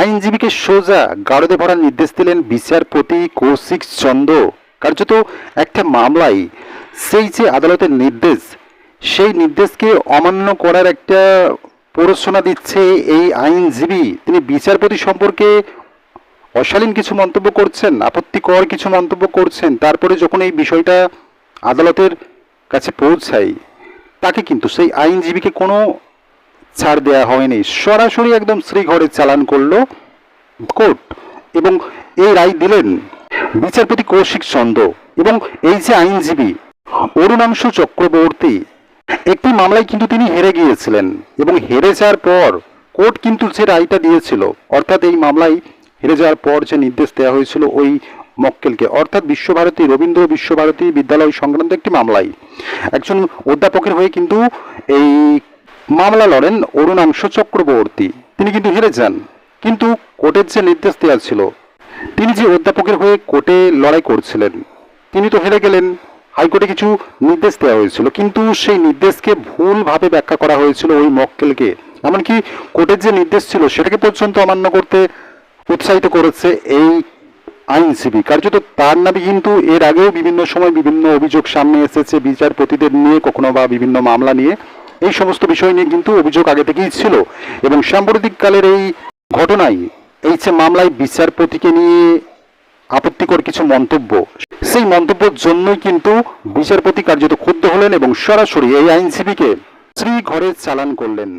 আইনজীবীকে সোজা গারদে ভরার নির্দেশ দিলেন বিচারপতি কৌশিক চন্দ্র। কার্যত একটা মামলায় সেই যে আদালতের নির্দেশ। সেই নির্দেশকে অমান্য করার একটা প্ররোচনা দিচ্ছে এই আইনজীবী। তিনি বিচারপতি সম্পর্কে অশালীন কিছু মন্তব্য করছেন, আপত্তিকর কিছু মন্তব্য করছেন। তারপরে যখন এই বিষয়টা আদালতের কাছে পৌঁছায়, তাকে কিন্তু সেই আইনজীবীকে কোনো ছাড় দেওয়া হয়নি। সরাসরি একদম শ্রীঘরে চালান করল কোর্ট এবং এই রায় দিলেন বিচারপতি কৌশিক চন্দ্র এবং এই যে আইনজীবী অরুণাংশু চক্রবর্তী, একটি মামলায় কিন্তু তিনি হেরে গিয়েছিলেন এবং হেরে যাওয়ার পর কোর্ট কিন্তু যে রায়টা দিয়েছিল, অর্থাৎ এই মামলায় হেরে যাওয়ার পর যে নির্দেশ দেওয়া হয়েছিল ওই মক্কেলকে, অর্থাৎ বিশ্বভারতী, রবীন্দ্র বিশ্বভারতী বিদ্যালয় সংক্রান্ত একটি মামলায়। একজন অধ্যাপকের হয়ে কিন্তু এই মামলা লড়েন অরুণাংশ চক্রবর্তী। তিনি কিন্তু হেরে যান, কিন্তু কোর্টের যে নির্দেশ দেওয়া ছিল, তিনি যে অধ্যাপকের হয়ে কোর্টে লড়াই করছিলেন, তিনি তো হেরে গেলেন। হাইকোর্টে কিছু নির্দেশ দেওয়া হয়েছিল, কিন্তু সেই নির্দেশকে ভুলভাবে ব্যাখ্যা করা হয়েছিল ওই মক্কেলকে। এমনকি কোর্টের যে নির্দেশ ছিল, সেটাকে পর্যন্ত অমান্য করতে উৎসাহিত করেছে এই আইনজীবী। কার্যত তার নামে কিন্তু এর আগেও বিভিন্ন সময় বিভিন্ন অভিযোগ সামনে এসেছে, বিচারপতিদের নিয়ে কখনো বা বিভিন্ন মামলা নিয়ে। এই সমস্ত বিষয় নিয়ে কিন্তু অভিযোগ আগে থেকেই ছিল। এবং সাম্প্রতিককালের এই ঘটনায়, এই যে মামলায় বিচারপতিকে নিয়ে আপত্তিকর কিছু মন্তব্য, সেই মন্তব্যের জন্যই কিন্তু বিচারপতি কার্যত ক্ষুব্ধ হলেন এবং সরাসরি এই আইনজীবীকে শ্রী ঘরে চালান করলেন।